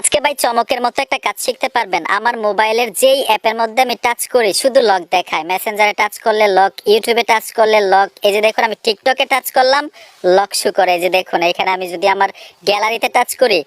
আজকে ভাই চমকের মতো একটা কাজ শিখতে পারবেন। আমার মোবাইলের যেই অ্যাপের মধ্যে আমি টাচ করি, শুধু লক দেখায়। মেসেঞ্জারে টাচ করলে লক ইউটিউবে টাচ করলে লক এই যে দেখুন, আমি টিকটকে টাচ করলাম লক শু করে। এই যে দেখুন, এখানে আমি যদি আমার গ্যালারিতে টাচ করি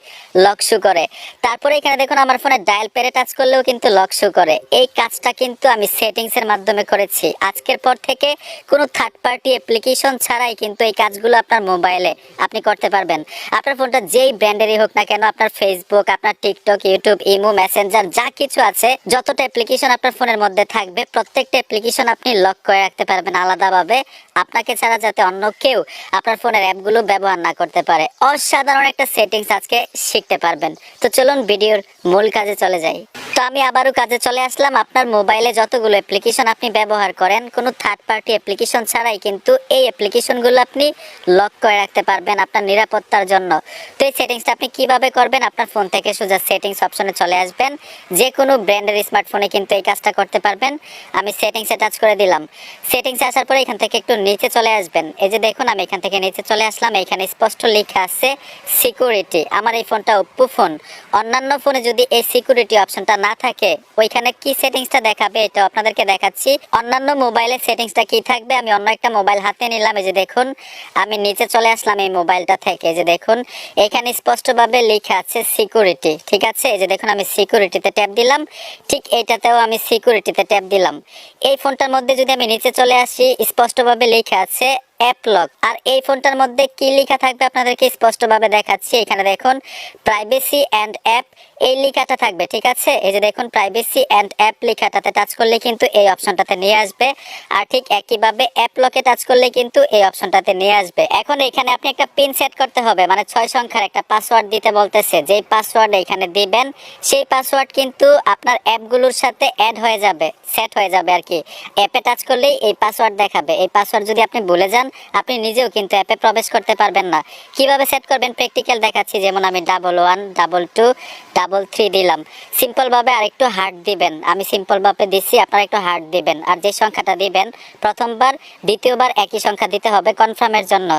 লক শু করে। তারপরে এখানে দেখুন, আমার ফোনে ডায়াল পেরে টাচ করলেও কিন্তু লক শু করে। এই কাজটা কিন্তু আমি সেটিংস এর মাধ্যমে করেছি। আজকের পর থেকে কোনো থার্ড পার্টি অ্যাপ্লিকেশন ছাড়াই কিন্তু এই কাজগুলো আপনার মোবাইলে আপনি করতে পারবেন। আপনার ফোনটা যেই ব্র্যান্ডেরই হোক না কেন, আপনার ফেসবুক আপনার টিকটক ইউটিউব ইমো মেসেঞ্জার যা কিছু আছে, যতটা অ্যাপ্লিকেশন আপনার ফোনের মধ্যে থাকবে, প্রত্যেকটা অ্যাপ্লিকেশন আপনি লক করে রাখতে পারবেন আলাদাভাবে। আপনাকে ছাড়া যাতে অন্য কেউ আপনার ফোনের অ্যাপগুলো ব্যবহার না করতে পারে। অসাধারণ একটা সেটিংস আজকে শিখতে পারবেন। তো চলুন ভিডিওর মূল কাজে চলে যাই। তো আমি আবারও কাজে চলে আসলাম। আপনার মোবাইলে যতগুলো অ্যাপ্লিকেশন আপনি ব্যবহার করেন, কোনো থার্ড পার্টি অ্যাপ্লিকেশন ছাড়াই কিন্তু এই অ্যাপ্লিকেশনগুলো আপনি লক করে রাখতে পারবেন আপনার নিরাপত্তার জন্য। তো এই সেটিংসটা আপনি কীভাবে করবেন আপনার ফোন থেকে সোজা সেটিংস অপশনে চলে আসবেন। যে কোনো ব্র্যান্ডের স্মার্টফোনে কিন্তু এই কাজটা করতে পারবেন। আমি সেটিংসে টাচ করে দিলাম। সেটিংসে আসার পরে এখান থেকে একটু নিচে চলে আসবেন। এই যে দেখুন, আমি এখান থেকে নিচে চলে আসলাম। এখানে স্পষ্ট লেখা আছে সিকিউরিটি আমার এই ফোনটা ওপ্পো ফোন অন্যান্য ফোনে যদি এই সিকিউরিটি অপশনটা না থাকে, ওইখানে কি সেটিংসটা দেখাবে এটা আপনাদেরকে দেখাচ্ছি। অন্যান্য মোবাইলের সেটিংসটা কি থাকবে? আমি অন্য একটা মোবাইল হাতে নিলাম। এই যে দেখুন, আমি নিচে চলে আসলাম এই মোবাইলটা থেকে। যে দেখুন, এখানে স্পষ্টভাবে লেখা আছে সিকিউরিটি ঠিক আছে? এই যে দেখুন, আমি সিকিউরিটিতে ট্যাপ দিলাম। ঠিক এইটাতেও আমি সিকিউরিটিতে ট্যাপ দিলাম। এই ফোনটার মধ্যে যদি আমি নিচে চলে আসি, স্পষ্টভাবে লেখা আছে অ্যাপ লক আর এই ফোনটার মধ্যে কি লেখা থাকবে আপনাদেরকে স্পষ্টভাবে দেখাচ্ছি। এখানে দেখুন প্রাইভেসি অ্যান্ড অ্যাপ এই লেখাটা থাকবে, ঠিক আছে? এই যে দেখুন প্রাইভেসি অ্যান্ড অ্যাপ লেখাটাতে টাচ করলে কিন্তু এই অপশনটাতে নিয়ে আসবে। আর ঠিক একইভাবে অ্যাপ লকে টাচ করলে কিন্তু এই অপশনটাতে নিয়ে আসবে। এখন এখানে আপনি একটা পিন সেট করতে হবে মানে ছয় সংখ্যার একটা পাসওয়ার্ড দিতে বলতেছে। যেই পাসওয়ার্ড এখানে দিবেন, সেই পাসওয়ার্ড কিন্তু আপনার অ্যাপগুলোর সাথে অ্যাড হয়ে যাবে সেট হয়ে যাবে আর কি। অ্যাপে টাচ করলেই এই পাসওয়ার্ড দেখাবে। এই পাসওয়ার্ড যদি আপনি ভুলে যান আপনি নিজেও কিন্তু অ্যাপে প্রবেশ করতে পারবেন না। কীভাবে সেট করবেন? প্র্যাকটিক্যাল দেখাচ্ছি, যেমন আমি double one double two double three দিলাম। সিম্পলভাবে আর একটু হার্ট দিবেন। আমি সিম্পলভাবে দিচ্ছি, আপনারা একটু হার্ট দিবেন। আর যে সংখ্যাটা দিবেন, প্রথমবার, দ্বিতীয়বার একই সংখ্যা দিতে হবে কনফার্মের জন্য।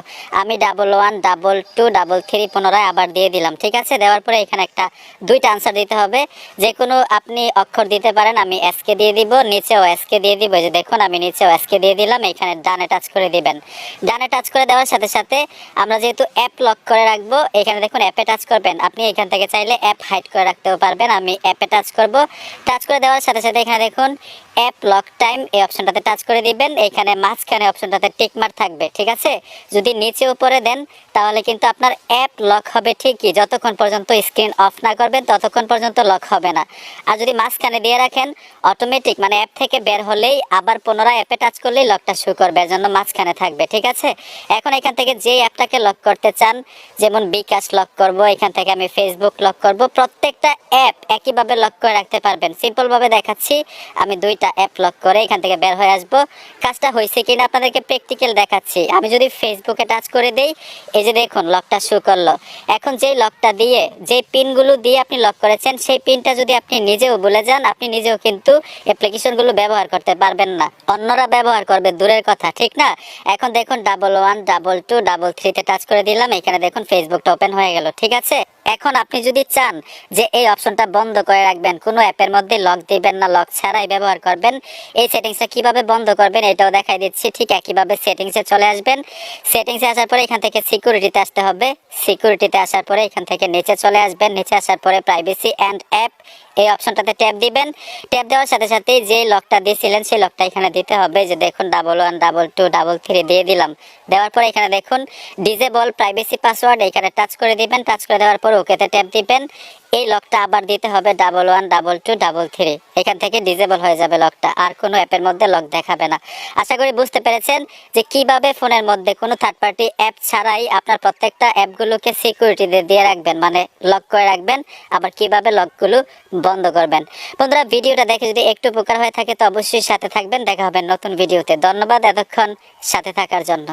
আমি double one double two double three পুনরায় আবার দিয়ে দিলাম, ঠিক আছে? দেওয়ার পরে এখানে একটা, দুইটা আনসার দিতে হবে। যে কোনো আপনি অক্ষর দিতে পারেন, আমি এসকে দিয়ে দিব, নিচেও এসকে দিয়ে দিব। যে দেখুন, আমি নিচেও এসকে দিয়ে দিলাম, এখানে ডানে টাচ করে দিবেন। ডানে টাচ করে দেওয়ার সাথে সাথে আমরা যেহেতু অ্যাপ লক করে রাখব, এখানে দেখুন অ্যাপে টাচ করবেন। আপনি এখান থেকে চাইলে অ্যাপ হাইড করে রাখতেও পারবেন। আমি অ্যাপে টাচ করব। টাচ করে দেওয়ার সাথে সাথে এখানে দেখুন অ্যাপ লক টাইম এই অপশনটাতে টাচ করে দিবেন। এখানে মাঝখানে অপশনটাতে টিক মার থাকবে, ঠিক আছে? যদি নিচে উপরে দেন, তাহলে কিন্তু আপনার অ্যাপ লক হবে ঠিকই। যতক্ষণ পর্যন্ত স্ক্রিন অফ না করবেন, ততক্ষণ পর্যন্ত লক হবে না। আর যদি মাঝখানে দিয়ে রাখেন অটোমেটিক মানে অ্যাপ থেকে বের হলেই আবার পুনরায় অ্যাপে টাচ করলেই লকটা শুরু করবে। এর জন্য মাঝখানে থাকবে। ঠিক আছে? এখন এখান থেকে যে অ্যাপটাকে লক করতে চান, যেমন বিকাশ লক করব, এখান থেকে আমি ফেসবুক লক করব, প্রত্যেকটা অ্যাপ একইভাবে লক করে রাখতে পারবেন। সিম্পলভাবে দেখাচ্ছি, আমি দুইটা অ্যাপ লক করে এখান থেকে বের হয়ে আসব। কাজটা হয়েছে কিনা আপনাদেরকে প্র্যাকটিক্যাল দেখাচ্ছি। আমি যদি ফেসবুকে টাচ করে দেই, এই যে দেখুন লকটা শু করল। এখন যেই লকটা দিয়ে, যে পিনগুলো দিয়ে আপনি লক করেছেন, সেই পিনটা যদি আপনি নিজেও বলে যান, আপনি নিজেও কিন্তু অ্যাপ্লিকেশনগুলো ব্যবহার করতে পারবেন না। অন্যরা ব্যবহার করবে, দূরের কথা, ঠিক না? এখন দেখুন double one double two double থ্রিতে টাচ করে দিলাম। এখানে দেখুন ফেসবুকটা ওপেন হয়ে গেল, ঠিক আছে? এখন আপনি যদি চান যে এই অপশনটা বন্ধ করে রাখবেন, কোনো অ্যাপের মধ্যে লক দিবেন না লক ছাড়াই ব্যবহার করবেন, এই সেটিংসটা কীভাবে বন্ধ করবেন এটাও দেখাই দিচ্ছি, ঠিক একইভাবে সেটিংসে চলে আসবেন। সেটিংসে আসার পরে এখান থেকে সিকিউরিটিতে আসতে হবে। সিকিউরিটিতে আসার পরে এখান থেকে নিচে চলে আসবেন। নিচে আসার পরে প্রাইভেসি অ্যান্ড অ্যাপ এই অপশনটাতে ট্যাপ দিবেন। ট্যাপ দেওয়ার সাথে সাথে যে লকটা দিয়েছিলেন, সেই লকটা এখানে দিতে হবে। যে দেখুন double one double two double three দিয়ে দিলাম। দেওয়ার পর এখানে দেখুন ডিজেবল প্রাইভেসি পাসওয়ার্ড এখানে টাচ করে দিবেন। টাচ করে দেওয়ার পর ওকেতে ট্যাপ দিবেন। এই লকটা আবার দিতে হবে double one double two double three এখান থেকে ডিজেবল হয়ে যাবে লকটা আর কোনো অ্যাপের মধ্যে লক দেখাবে না। আশা করি বুঝতে পেরেছেন যে কীভাবে ফোনের মধ্যে কোনো থার্ড পার্টি অ্যাপ ছাড়াই আপনার প্রত্যেকটা অ্যাপগুলোকে সিকিউরিটি দিয়ে রাখবেন। মানে লক করে রাখবেন, আবার কীভাবে লকগুলো বন্ধ করবেন। বন্ধুরা, ভিডিওটা দেখে যদি একটু উপকার হয়ে থাকে তো অবশ্যই সাথে থাকবেন। দেখা হবে নতুন ভিডিওতে। ধন্যবাদ এতক্ষণ সাথে থাকার জন্য।